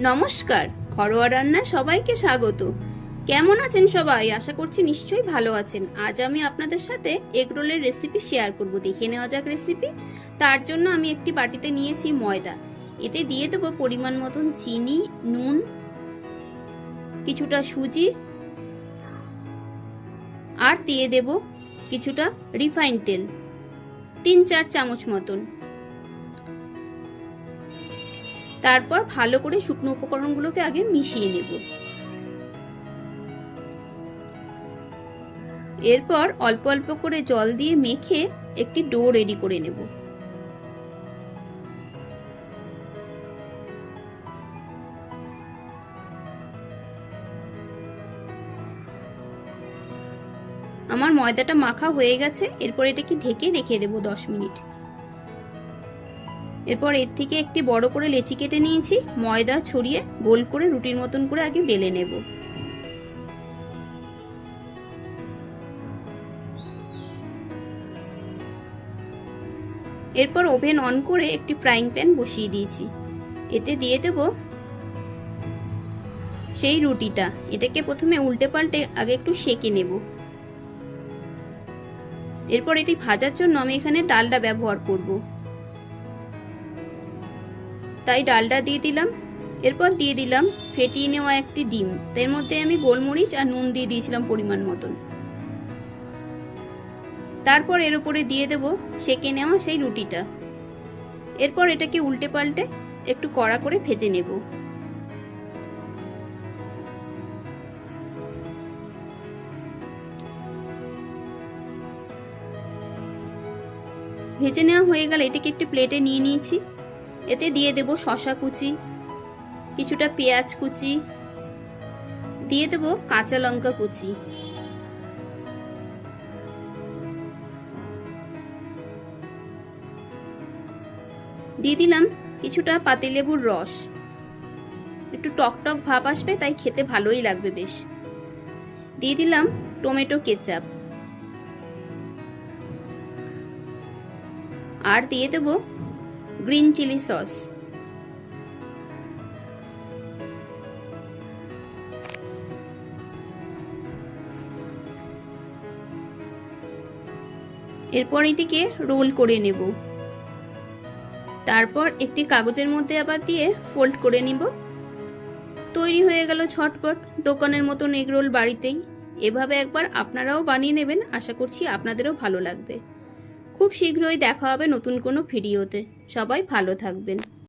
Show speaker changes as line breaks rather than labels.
নমস্কার, ঘরোয়া রান্না সবাইকে স্বাগত। কেমন আছেন সবাই? আশা করছি নিশ্চয়ই ভালো আছেন। আজ আমি আপনাদের সাথে এগ রোলের রেসিপি শেয়ার করব। দেখে নেওয়া যাক রেসিপি তার জন্য আমি একটি বাটিতে নিয়েছি ময়দা। এতে দিয়ে দেবো পরিমাণ মতন চিনি, নুন, কিছুটা সুজি, আর দিয়ে দেব কিছুটা রিফাইন্ড তেল। তিন চার চামচ মতন। তারপর ভালো করে শুকনো উপকরণগুলোকে আগে মিশিয়ে নেব। এরপর অল্প অল্প করে জল দিয়ে মেখে একটি ডো রেডি করে নেব। আমার ময়দাটা মাখা হয়ে গেছে, এরপর এটাকে ঢেকে রেখে দেবো দশ মিনিট। এরপর এর থেকে একটি বড় করে লেচি কেটে নিয়েছি, ময়দা ছড়িয়ে গোল করে রুটির মতন করে আগে বেলে নেব। এরপর ওভেন অন করে একটি ফ্রাইং প্যান বসিয়ে দিয়েছি। এতে দিয়ে দেব সেই রুটিটা। এটাকে প্রথমে উল্টে পাল্টে আগে একটু সেকে নেব। এরপর এটি ভাজার জন্য আমি এখানে ডালটা ব্যবহার করব। তাই ডালটা দিয়ে দিলাম। এরপর দিয়ে দিলাম ফেটিয়ে নেওয়া একটি ডিম। তার মধ্যে আমি গোলমরিচ আর নুন দিয়ে দিয়েছিলাম পরিমাণ মতন। তারপর এর উপরে দিয়ে দেব সেকে নেওয়া সেই রুটিটা। এরপর এটাকে উল্টে পাল্টে একটু কড়া করে ভেজে নেব। ভেজে নেওয়া হয়ে গেলে এটাকে একটি প্লেটে নিয়ে নিয়েছি। এতে দিয়ে দেব শশা কুচি, কিছুটা পেঁয়াজ কুচি, দিয়ে দেব কাঁচা লঙ্কা কুচি। দিয়ে দিলাম কিছুটা পাতিলেবুর রস। একটু টক টক ভাব আসবে, তাই খেতে ভালোই লাগবে বেশ। দিয়ে দিলাম টমেটো কেচাপ। আর দিয়ে দেব গ্রিন চিলি সস। এরপর এটিকে রোল করে নেব। তারপর একটি কাগজের মধ্যে আবার দিয়ে ফোল্ড করে নিব। তৈরি হয়ে গেল ছটপট। দোকানের মতন এগ রোল বাড়িতেই। এভাবে একবার আপনারাও বানিয়ে নেবেন। আশা করছি আপনাদেরও ভালো লাগবে। খুব শীঘ্রই দেখা হবে নতুন কোনো ভিডিওতে। সবাই ভালো থাকবেন।